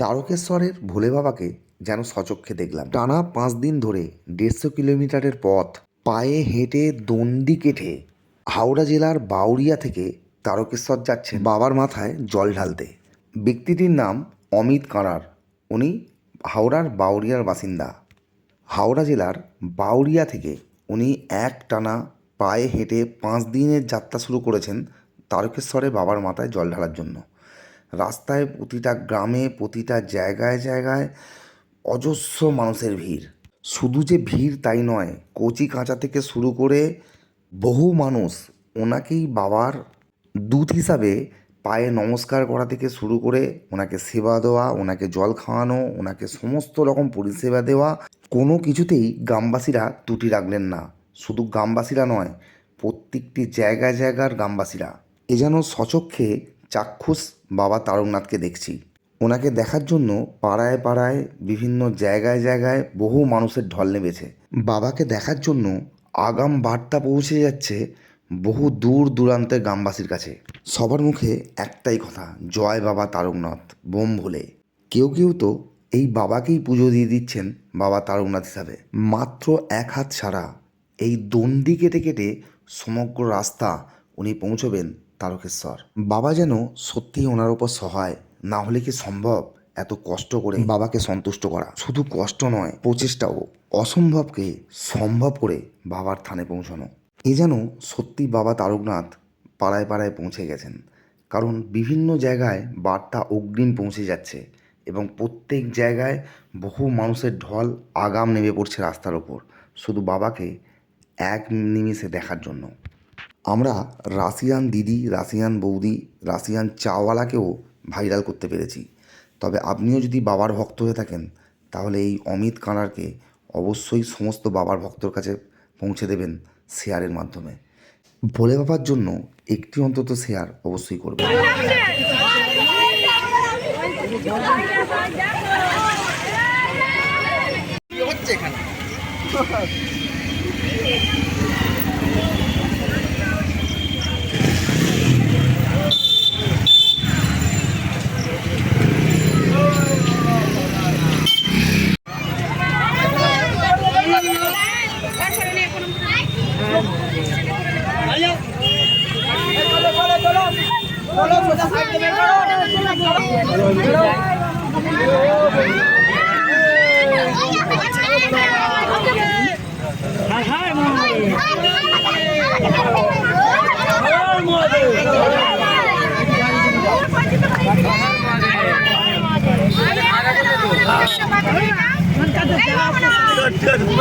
তারকেশ্বরের ভোলে বাবাকে যেন সচক্ষে দেখলাম। টানা পাঁচ দিন ধরে দেড়শো কিলোমিটারের পথ পায়ে হেঁটে দণ্ডি কেটে হাওড়া জেলার বাউরিয়া থেকে তারকেশ্বর যাচ্ছে বাবার মাথায় জল ঢালতে। ব্যক্তিটির নাম অমিত কাঁড়ার। উনি হাওড়ার বাউরিয়ার বাসিন্দা। হাওড়া জেলার বাউরিয়া থেকে উনি এক টানা পায়ে হেঁটে পাঁচ দিনের যাত্রা শুরু করেছেন তারকেশ্বরে বাবার মাথায় জল ঢালার জন্য। রাস্তায় প্রতিটা গ্রামে, প্রতিটা জায়গায় জায়গায় অজস্র মানুষের ভিড়। শুধু যে ভিড় তাই নয়, কচি কাঁচা থেকে শুরু করে বহু মানুষ ওনাকেই বাবার দূত হিসাবে পায়ে নমস্কার করা থেকে শুরু করে ওনাকে সেবা দেওয়া, ওনাকে জল খাওয়ানো, ওনাকে সমস্ত রকম পরিষেবা দেওয়া, কোনো কিছুতেই গ্রামবাসীরা ত্রুটি রাখলেন না। শুধু গ্রামবাসীরা নয়, প্রত্যেকটি জায়গায়, জায়গার গ্রামবাসীরা। এ যেন সচক্ষে চাক্ষুষ বাবা তারকনাথকে দেখছি। ওনাকে দেখার জন্য পাড়ায় পাড়ায় বিভিন্ন জায়গায় জায়গায় বহু মানুষের ঢল নেমেছে। বাবাকে দেখার জন্য আগাম বার্তা পৌঁছে যাচ্ছে বহু দূর দূরান্তের গ্রামবাসীর কাছে। সবার মুখে একটাই কথা, জয় বাবা তারকনাথ, বোম ভোলে। কেউ কেউ তো এই বাবাকেই পুজো দিয়ে দিচ্ছেন বাবা তারকনাথ হিসাবে। মাত্র এক হাত ছাড়া এই দণ্ডি কেটে কেটে সমগ্র রাস্তা উনি পৌঁছবেন তারকেশ্বর বাবা যেন সত্যিই ওনার ওপর সহায়, না হলে কি সম্ভব এত কষ্ট করে বাবাকে সন্তুষ্ট করা? শুধু কষ্ট নয়, প্রচেষ্টাও। অসম্ভবকে সম্ভব করে বাবার থানে পৌঁছানো। এ যেন সত্যি বাবা তারকনাথ পাড়ায় পাড়ায় পৌঁছে গেছেন। কারণ বিভিন্ন জায়গায় বার্তা অগ্রিম পৌঁছে যাচ্ছে এবং প্রত্যেক জায়গায় বহু মানুষের ঢল আগাম নেমে পড়ছে রাস্তার ওপর। শুধু বাবাকে এক নিমিষে দেখার জন্য। আমরা রাশিয়ান দিদি, রাশিয়ান বৌদি, রাশিয়ান চাওয়ালাকেও ভাইরাল করতে পেরেছি। তবে আপনিও যদি বাবার ভক্ত হয়ে থাকেন, তাহলে এই অমিত কানারকে অবশ্যই সমস্ত বাবার ভক্তর কাছে পৌঁছে দেবেন শেয়ারের মাধ্যমে। ভোলে বাবার জন্য একটি অন্তত শেয়ার অবশ্যই করবেন। ঠিক আছে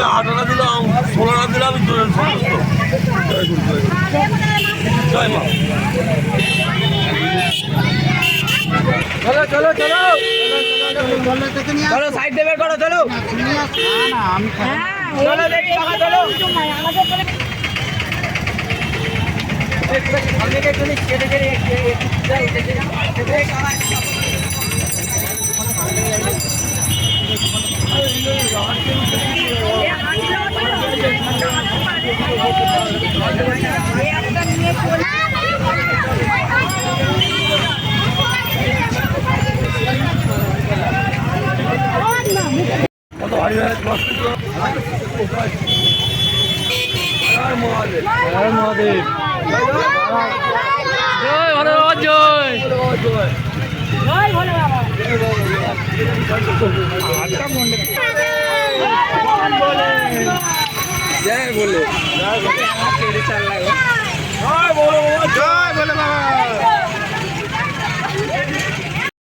আঠারো দিলাম ষোলোটা দিলাম জয় মা চলো চলো চলো চলো সাইড দেবে করো চলো। চলো দেখি বাবা চলো। সামনে কে চলি কেটে কেটে কত ভারী হয়ে কষ্ট মহাদেব। জয় ভগবান জয় জয় বলে। জয় বলো। জয়